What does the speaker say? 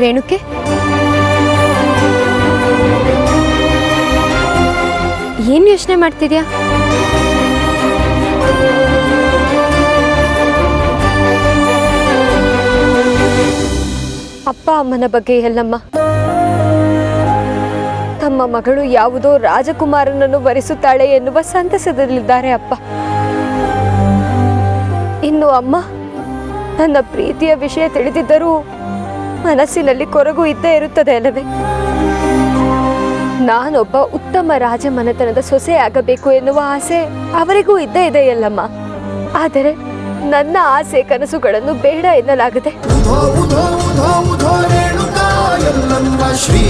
ರೇಣುಕೆ? ಏನು ಯೋಚನೆ ಮಾಡ್ತಿದ್ಯಾ? ಅಪ್ಪ ಅಮ್ಮನ ಬಗ್ಗೆ ಎಲ್ಲಮ್ಮ ತಮ್ಮ ಮಗಳು ಯಾವುದೋ ರಾಜಕುಮಾರನನ್ನು ವರಿಸುತ್ತಾಳೆ ಎನ್ನುವ ಸಂತಸದಲ್ಲಿದ್ದಾರೆ ಅಪ್ಪ. ಇನ್ನು ಅಮ್ಮ, ನನ್ನ ಪ್ರೀತಿಯ ವಿಷಯ ತಿಳಿದಿದ್ದರೂ ಮನಸ್ಸಿನಲ್ಲಿ ಕೊರಗು ಇದ್ದೇ ಇರುತ್ತದೆ ಅಲ್ಲವೇ? ನಾನೊಬ್ಬ ಉತ್ತಮ ರಾಜಮನೆತನದ ಸೊಸೆಯಾಗಬೇಕು ಎನ್ನುವ ಆಸೆ ಅವರಿಗೂ ಇದ್ದೇ ಇದೆ ಎಲ್ಲಮ್ಮ ಆದರೆ ನನ್ನ ಆಸೆ ಕನಸುಗಳನ್ನು ಬೇಡ ಎನ್ನಲಾಗದೆ. ಶ್ರೀ